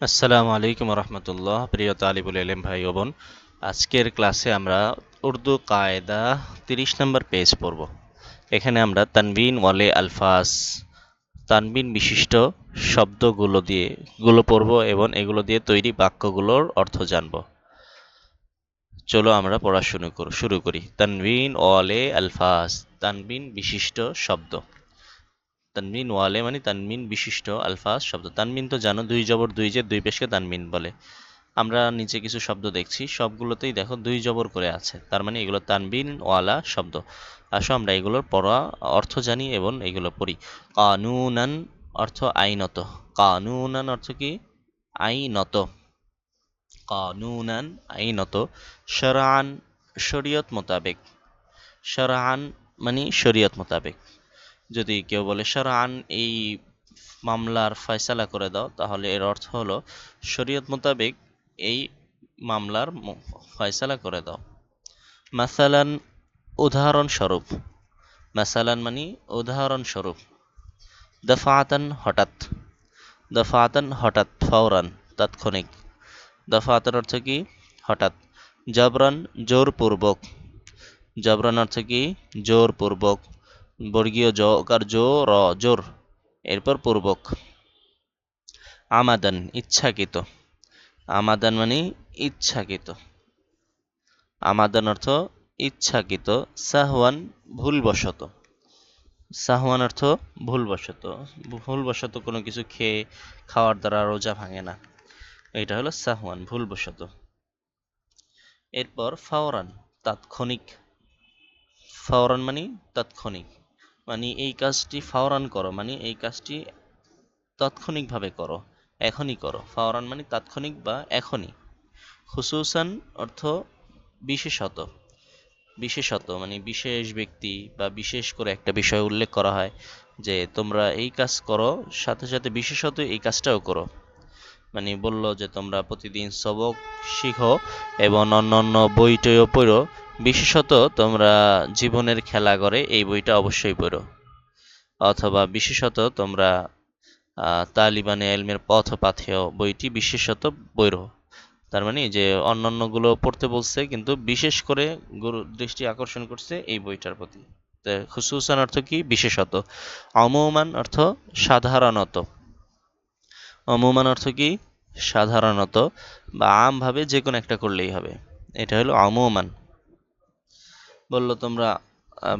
আসসালামু আলাইকুম রহমতুল্লাহ প্রিয় তালিবুল এলেম ভাই বোন, আজকের ক্লাসে আমরা উর্দু কায়দা তিরিশ নম্বর পেজ পড়ব। এখানে আমরা তানবিন ওয়ালে আলফাজ, তানবিন বিশিষ্ট শব্দগুলো দিয়ে, গুলো পড়ব এবং এগুলো দিয়ে তৈরি বাক্যগুলোর অর্থ জানব। চলো আমরা পড়া শুরু কর- শুরু করি। তানবিন ওয়ালে আলফাজ, তানবিন বিশিষ্ট শব্দ। তানমিন ওয়ালে মানে তানমিন বিশিষ্ট আলফাজ শব্দ। তানমিন তো জানো, দুই জবর দুই যে দুই পেশকে তানমিন বলে। আমরা নিচে কিছু শব্দ দেখছি, সবগুলোতেই দেখো দুই জবর করে আছে। তার মানে এগুলো তানবিন ওয়ালা শব্দ। আসো আমরা এগুলোর পড়া অর্থ জানি এবং এগুলো পড়ি। কানুনান অর্থ আইনত। কানুনান অর্থ কি? আইনত। কানুনান আইনত। শরান, শরীয়ত মোতাবেক। শরান মানে শরীয়ত মোতাবেক। যদি কেউ বলে শরআন এই মামলার ফয়সালা করে দাও, তাহলে এর অর্থ হলো, শরীয়ত মোতাবেক এই মামলার ফয়সালা করে দাও। মাসালান উদাহরণস্বরূপ, মাসালান মানে উদাহরণস্বরূপ, দফাতান হঠাৎ দফাতান হঠাৎ ফওরান, তাৎক্ষণিক। দফাতান অর্থ কি? হঠাৎ। জবরান জোরপূর্বক। জবরান অর্থ কি? জোরপূর্বক। বর্গীয় জ, কার র, জোর। এরপর পূর্বক। আমাদান, ইচ্ছাকৃত। আমাদান মানে ইচ্ছাকৃত। আমাদান অর্থ ইচ্ছাকৃত, সাহওয়ান, ভুলবশত। সাহওয়ান অর্থ ভুলবশত। ভুলবশত কোনো কিছু খেয়ে, খাওয়ার দ্বারা রোজা ভাঙে না। এটা হলো সাহওয়ান, ভুলবশত। এরপর ফাওরান, তাৎক্ষণিক। ফাওরান মানে তাৎক্ষণিক। মানে এই কাজটি ফাওরান করো মানে এই কাজটি তাৎক্ষণিকভাবে করো, এখনই করো। ফাওরান মানে তাৎক্ষণিক বা এখনই। খুসুসান অর্থ বিশেষত। বিশেষত মানে বিশেষ ব্যক্তি বা বিশেষ করে একটা বিষয় উল্লেখ করা হয় যে তোমরা এই কাজ করো, সাথে সাথে বিশেষত এই কাজটাও করো। মানে বলল যে, তোমরা প্রতিদিন সবক শিখো এবং অন্যান্য বইটইও পড়ো। বিশেষত তোমরা জীবনের খেলা করে এই বইটা অবশ্যই পড়ো। অথবা বিশেষত তোমরা তালিবানে এলমের পথ পাথেয় বইটি বিশেষত পড়ো। তার মানে যে, অন্যান্যগুলো পড়তে বলছে, কিন্তু বিশেষ করে গুরু, দৃষ্টি আকর্ষণ করছে এই বইটার প্রতি। খুসুসান অর্থ কি? বিশেষত। অমৌমান অর্থ সাধারণত। অমৌমান অর্থ কি? সাধারণত বা আমভাবে যে কোনো একটা করলেই হবে। এটা হলো অমৌমান। বলল তোমরা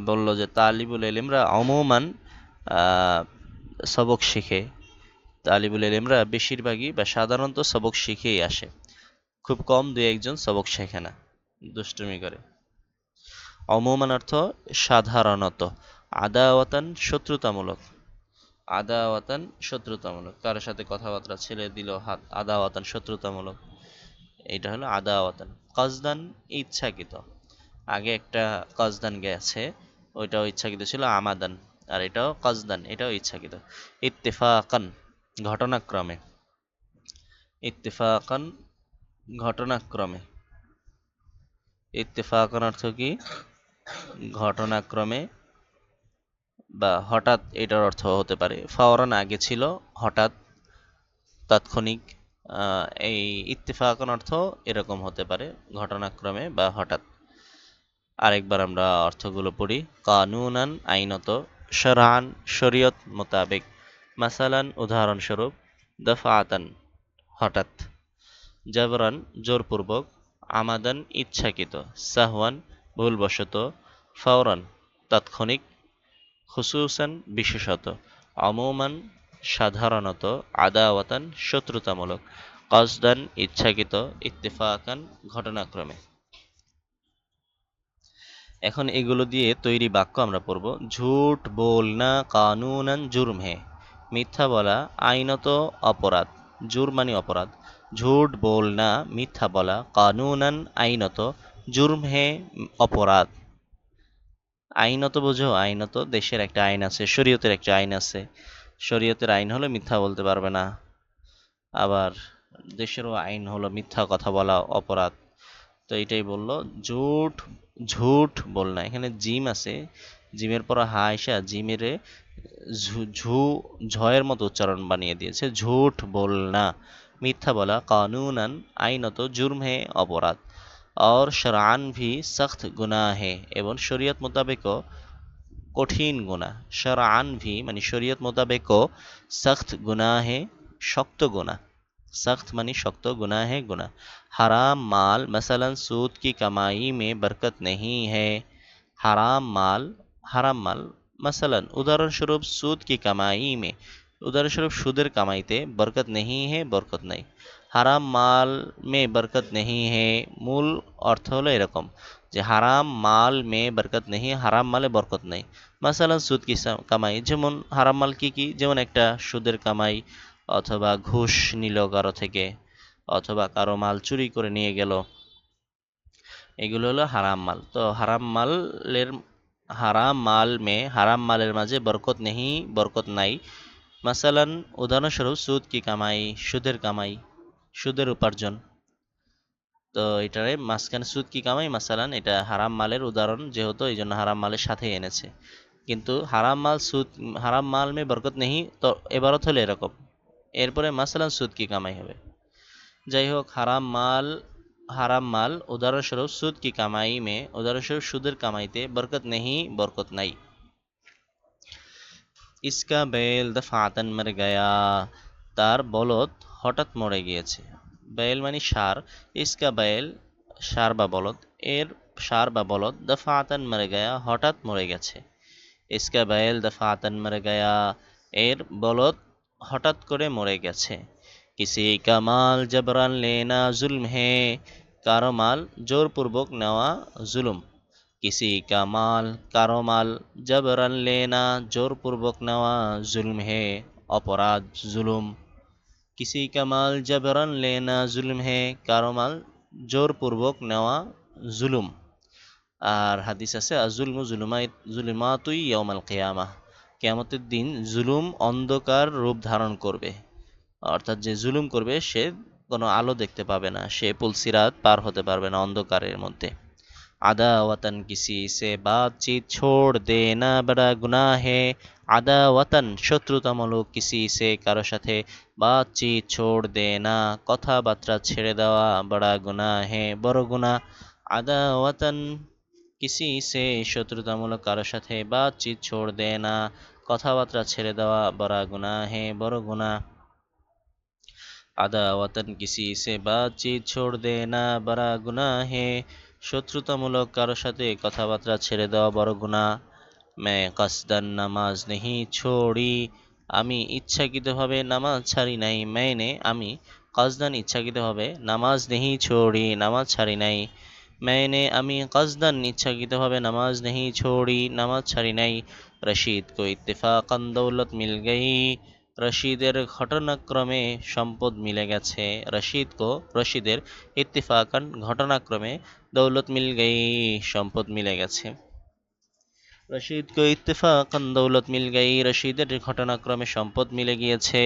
বলল যে তালিবুল এলিমরা অমৌমান সবক শিখে। তালিবুল এলিমরা বেশিরভাগই বা সাধারণত সবক শিখেই আসে। খুব কম দুই একজন সবক শেখে না, দুষ্টুমি করে। অমৌমান অর্থ সাধারণত, আদাওয়াতান শত্রুতামূলক। আদাওয়াতান শত্রুতামূলক। কারোর সাথে কথাবার্তা ছেড়ে দিল হাত আদাওয়াতান শত্রুতামূলক। এটা হলো আদাওয়াতান। কজদান ইচ্ছাকৃত। আগে একটা কজদান গেছে, ওইটাও ইচ্ছাকৃত ছিল, আমাদান। আর এটাও কজদান, এটাও ইচ্ছাকৃত। ইত্তেফাকান, ঘটনাক্রমে। ইত্তেফাকান ঘটনাক্রমে। ইত্তেফাকান অর্থ কি? ঘটনাক্রমে বা হঠাৎ এটার অর্থ হতে পারে। ফাওরান আগে ছিল হঠাৎ, তাৎক্ষণিক এই ইত্তেফাকান অর্থ এরকম হতে পারে ঘটনাক্রমে বা হঠাৎ। আরেকবার আমরা অর্থগুলো পড়ি। কানুনান আইনত শরআন শরীয়ত মোতাবেক। মাসালান উদাহরণস্বরূপ, দফাতান, হঠাৎ। জবরান জোরপূর্বক, আমাদান ইচ্ছাকৃত, সাহওয়ান ভুলবশত, ফাওরান তাৎক্ষণিক খুসুসান বিশেষত, অমৌমান সাধারণত আদাওয়াতান শত্রুতামূলক, কসদান ইচ্ছাকৃত, ইত্তেফাকান ঘটনাক্রমে। এখন এগুলো দিয়ে তৈরি বাক্য আমরা পড়ব, ঝুট বলনা কানুনান, জুরম হে। মিথ্যা বলা আইনত অপরাধ জুর মানে অপরাধ। ঝুট বলনা মিথ্যা বলা কানুনান, আইনত, জুরম হে, অপরাধ। আইনত বোঝো আইনত দেশের একটা আইন আছে, শরীয়তের একটা আইন আছে। শরীয়তের আইন হলো মিথ্যা বলতে পারবে না। আবার দেশেরও আইন হলো মিথ্যা কথা বলা অপরাধ। তো এটাই বলল, ঝুট ঝুট বল না, এখানে জিম আছে। জিমের পর হা এসে জিমের ঝু, ঝয়ের মতো উচ্চারণ বানিয়ে দিয়েছে, ঝুট বল না, মিথ্যা বলা কানুনান আইনত জুর্ম অপরাধ। और शरान भी सख्त गुनाह है, एवं शरीयत मुताबिक कठिन গোনা शरान भी, मानी শরীয়ত मुताबिक सख्त गुना है, शक्त गुना सख्त मानी शक्त गुना है गुना हराम माल, मसलन सूद की कमाई में बरकत नहीं है। हराम माल हराम माल, मसलन उदाहरणस्वरूप सूद की कमाई में उदाहरणस्वरूप कमाई थे बरकत नहीं है, बरकत नहीं। হারাম মাল মে বরকত নেহি হে, মূল অর্থ হলো এরকম যে হারাম মাল মে বরকত নেহি, হারাম মালে বরকত নেই। মাসালান সুদ কি কামাই? যেমন হারাম মাল কি কি? যেমন একটা সুদের কামাই অথবা ঘুষ নিল কারও থেকে, অথবা কারও মাল চুরি করে নিয়ে গেল। এগুলো হলো হারাম মাল। তো হারাম মালের, হারাম মাল মে, হারাম মালের মাঝে বরকত নেহি, বরকত নাই। মাসালান উদাহরণস্বরূপ সুদ কি কামাই? সুদের কামাই। সুদের উপার্জন। তো এটারে মাঝখানে সুদ কি কামাই? মাসালান এটা হারাম মালের উদাহরণ যেহেতু এই জন্য হারাম মালের সাথে এনেছে। কিন্তু হারাম মাল সুদ, হারাম মাল মে বরকত নেহি তো এবারত হলো এরকম। এরপরে মাসালান সুদ কি কামাই হবে? যাই হোক হারাম মাল হারাম মাল, উদাহরণস্বরূপ সুদ কি কামাই মে, উদাহরণস্বরূপ সুদের কামাইতে বরকত নেহি বরকত নাই। ইসকা বেল দফাতন মর গয়া, তার বলদ হঠাৎ মরে গিয়েছে। বেল মানে সার, ইসকা বেল সার বা বলদ, এর সার বা বলদ দফাতন মরে গয়া, হঠাৎ মরে গেছে। ইসকা বেল দফাতন মরে গয়া, এর বলদ হঠাৎ করে মরে গেছে। কিসি কামাল জবরান লেনা জুলম হে, কারও মাল জোরপূর্বক নেওয়া জুলুম। কিসি কামাল, কারও মাল জবরান লেনা জোরপূর্বক নেওয়া জুলম হে, অপরাধ, জুলুম। কিসি কামাল জবরান লেনা জুলম হে কারও মাল জোরপূর্বক নেওয়া জুলুম আর হাদিস আছে জুলম জুলুমাই জুলুমাতুই ইয়মাল কেয়ামা কেয়ামতের দিন জুলুম অন্ধকার রূপ ধারণ করবে। অর্থাৎ যে জুলুম করবে, সে কোনো আলো দেখতে পাবে না, সে পুলসিরাত পার হতে পারবে না অন্ধকারের মধ্যে। আদা ওয়াতান কিসি, সে বাতচিত, ছোড় দে না, বড়া গুনাহ হে আদা ওয়াতান শত্রুতামূলক কিসি সে কারও সাথে বাতচিত ছোড় দে না। কথাবার্তা ছেড়ে দেওয়া বড়া গুনাহ হে বড় গুনাহ আদা ওয়াতান কিসি সে শত্রুতামূলক কারও সাথে বাতচিত ছোড় দে না। কথাবার্তা ছেড়ে দেওয়া বড়া গুনাহ হে বড় গুনাহ আদাওয়াতন, কিসি সে বাতচিত ছোড় দে না বড়া গুনা হে শত্রুতামূলক কারও সাথে কথাবার্তা ছেড়ে দেওয়া বড় গুণা। মে কসদান নামাজ নেহি ছোড়ি আমি ইচ্ছাকৃতভাবে নামাজ ছাড়ি নাই। মেনে আমি কসদান ইচ্ছাকৃতভাবে নামাজ নেহি ছোড়ি, নামাজ ছাড়ি নাই। मैंने আমি কসদান ইচ্ছাকৃতভাবে নামাজ নেহি ছোড়ি, নামাজ ছাড়ি নাই। রশিদ কো ইত্তেফাকান দৌলত মিল গই। রশিদের ঘটনাক্রমে সম্পদ মিলে গেছে। রশিদ কো রশিদের ইত্তেফাকান ঘটনাক্রমে দৌলত মিল গই। সম্পদ মিলে গেছে। রশিদ কো ইত্তেফাকান দৌলত মিল গই রশিদের ঘটনাক্রমে সম্পদ মিলে গিয়েছে।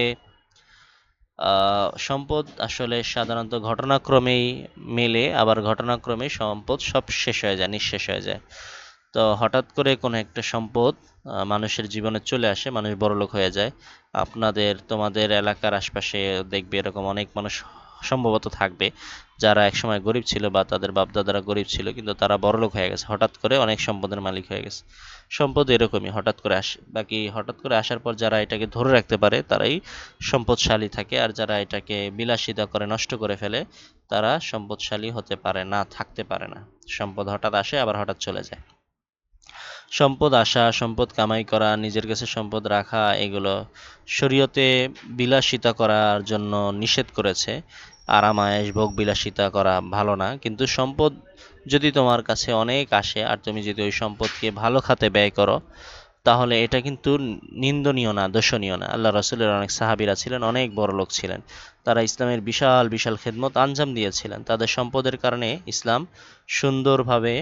সম্পদ আসলে সাধারণত ঘটনাক্রমেই মেলে, আবার ঘটনাক্রমে সম্পদ সব শেষ হয়ে যায়, নিঃশেষ হয়ে যায়। তো হঠাৎ করে কোনো একটা সম্পদ মানুষের জীবনে চলে আসে, মানুষ বড়লোক হয়ে যায়। আপনাদের, তোমাদের এলাকার আশপাশে দেখবে এরকম অনেক মানুষ সম্ভবত থাকবে। যারা একসময় গরিব ছিল বা তাদের বাপদাদারা গরিব ছিল, কিন্তু তারা বড়লোক হয়ে গেছে। হঠাৎ করে অনেক সম্পদের মালিক হয়ে গেছে। সম্পদ এরকমই, হঠাৎ করে আসে, বাকি হঠাৎ করে আসার পর যারা এটাকে ধরে রাখতে পারে, তারাই সম্পদশালী থাকে, আর যারা এটাকে বিলাসিতা করে নষ্ট করে ফেলে, তারা সম্পদশালী হতে পারে না, থাকতে পারে না। সম্পদ হঠাৎ আসে, আবার হঠাৎ চলে যায়। সম্পদ আসা, সম্পদ কামাই করা, নিজের কাছে সম্পদ রাখা, এগুলো শরীয়তে বিলাসিতা করার জন্য নিষেধ করেছে। আরামায়েশ ভোগ বিলাসিতা করা ভালো না। কিন্তু সম্পদ যদি তোমার কাছে অনেক আসে আর তুমি যদি ওই সম্পদকে ভালো খাতে ব্যয় করো, তাহলে এটা কিন্তু নিন্দনীয় না দর্শনীয় না। আল্লাহ রসুলের অনেক সাহাবিরা ছিলেন, অনেক বড় লোক ছিলেন। তারা ইসলামের বিশাল বিশাল খেদমত আঞ্জাম দিয়েছিলেন। তাদের সম্পদের কারণে ইসলাম সুন্দরভাবে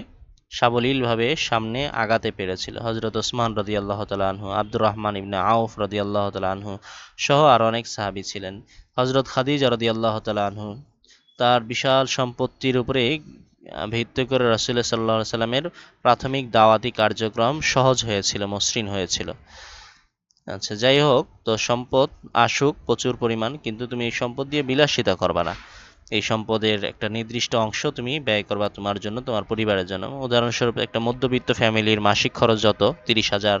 সাবলীলভাবে সামনে আগাতে পেরেছিল। হজরত ওসমান রদি আল্লাহ আনহু, আব্দুর রহমান ইবনে আউফ রদি আল্লাহ আনহু সহ আর অনেক সাহাবি ছিলেন। হজরত খাদিজা রদি আল্লাহ আনহু তার বিশাল সম্পত্তির উপরে ভিত্তি করে রসুল্লাহ সাল্লাহ সাল্লামের প্রাথমিক দাওয়াতি কার্যক্রম সহজ হয়েছিল, মসৃণ হয়েছিল। আচ্ছা যাই হোক, তো সম্পদ আসুক প্রচুর পরিমাণ, কিন্তু তুমি এই সম্পদ দিয়ে বিলাসিতা করবা না। এই সম্পদের একটা নির্দিষ্ট অংশ তুমি ব্যয় করবা তোমার জন্য, তোমার পরিবারের জন্য। উদাহরণস্বরূপ একটা মধ্যবিত্ত ফ্যামিলির মাসিক খরচ যত, তিরিশ হাজার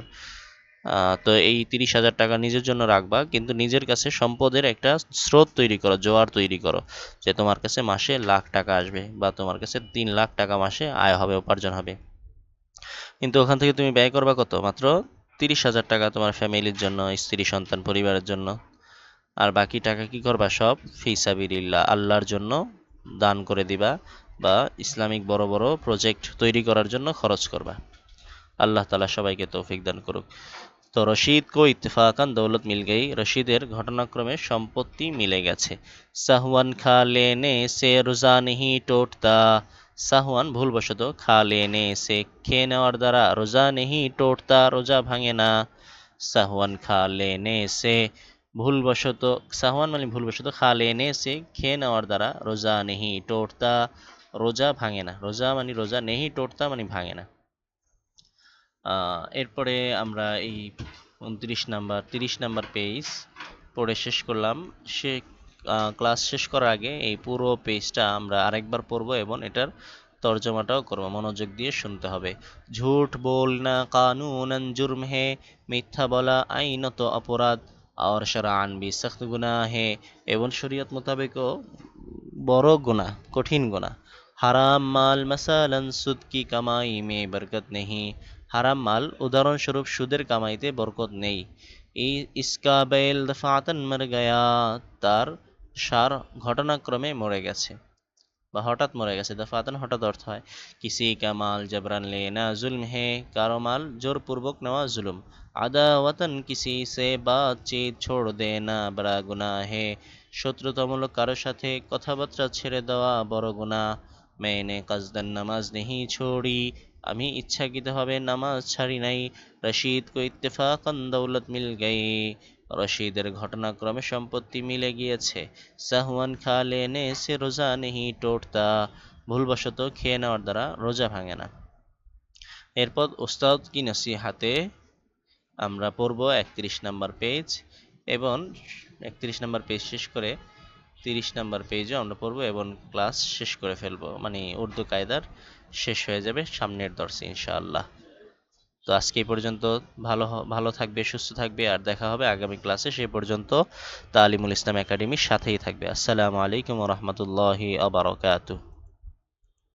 তো এই তিরিশ হাজার টাকা নিজের জন্য রাখবা, কিন্তু নিজের কাছে সম্পদের একটা স্রোত তৈরি করো, জোয়ার তৈরি করো, যে তোমার কাছে মাসে লাখ টাকা আসবে বা তোমার কাছে তিন লাখ টাকা মাসে আয় হবে, উপার্জন হবে। কিন্তু ওখান থেকে তুমি ব্যয় করবা কত? মাত্র তিরিশ হাজার টাকা তোমার ফ্যামিলির জন্য, স্ত্রী, সন্তান, পরিবারের জন্য। আর বাকি টাকা কি করবা? সব ফিসাবিরিল্লাহ আল্লাহর জন্য দান করে দিবা বা ইসলামিক বড় বড় প্রজেক্ট তৈরি করার জন্য খরচ করবা। আল্লাহ তালা সবাইকে তৌফিক দান করুক। তো রশিদ কো ইত্তেফাকান দৌলত মিল গই, রশিদের ঘটনাক্রমে সম্পত্তি মিলে গেছে। সাহওয়ান খা লেনে সে রোজা নেহি টোটতা। সাহওয়ান ভুলবশত খা লেনে সে খেয়ে নেওয়ার দ্বারা রোজা নেহি টোটতা, রোজা ভাঙে না। সাহওয়ান খা লেনে সে ভুলবশত, সাহওয়ান মানে ভুলবশত খা লেনে সে খেয়ে নেওয়ার দ্বারা রোজা নেহি টোটতা রোজা ভাঙে না। রোজা মানে রোজা নেহি টোটতা মানে ভাঙে না। এরপরে আমরা এই উনত্রিশ নাম্বার, তিরিশ নাম্বার পেজ পড়ে শেষ করলাম। সে ক্লাস শেষ করার আগে এই পুরো পেজটা আমরা আরেকবার পড়ব এবং এটার তর্জমাটাও করব। মনোযোগ দিয়ে শুনতে হবে। ঝুট বলনা কানুন জুর্ম মিথ্যা বলা আইনত অপরাধ। আর শরান বি সख्त গুনাহ এবং শরীয়ত মোতাবেকও বড় গুনাহ, কঠিন গুনাহ। হারাম মাল মাসালান সুদ কি কামাই মে বরকত নেহি। হারাম মাল উদাহরণস্বরূপ সুদের কামাইতে বরকত নেই। ইসকা বেল দফাতান মর গয়া, তার সার ঘটনাক্রমে মরে গেছে। বা হঠাৎ মরে গেছে, দফাতান হঠাৎ অর্থ হয়। কিসি কা মাল জবরান লেনা জুলম হে, কারও মাল জোরপূর্বক নেওয়া জুলুম। আদা ওয়াতন কিসি সে বাতচিত ছোড় দে না বড়া গুনা হে। শত্রুতামূলক কারোর সাথে কথাবার্তা ছেড়ে দেওয়া বড় গুনাহ। মেনে কাজদান নামাজ নেহি ছোড়ি। আমি ইচ্ছাকৃতভাবে নামাজ ছাড়ি নাই। রশিদ কো ইত্তেফাকান দৌলত মিল গই। রশিদের ঘটনাক্রমে সম্পত্তি মিলে গিয়েছে। সাহওয়ান খা লেনে সে রোজা নেহি টোটতা ভুলবশত খেয়ে নেওয়ার দ্বারা রোজা ভাঙে না। এরপর ওস্তাদ কি নসিহাতে আমরা পড়ব একত্রিশ নাম্বার পেজ এবং একত্রিশ নাম্বার পেজ শেষ করে তিরিশ নাম্বার পেজও আমরা পড়ব এবং ক্লাস শেষ করে ফেলব। মানে উর্দু কায়দার শেষ হয়ে যাবে সামনের দর্শে, ইনশাআল্লাহ। তো আজকে এই পর্যন্ত ভালো ভালো থাকবে, সুস্থ থাকবে, আর দেখা হবে আগামী ক্লাসে। সেই পর্যন্ত তালিমুল ইসলাম একাডেমির সাথেই থাকবে। আসসালামু আলাইকুম রহমতুল্লাহি আবরকাতুহ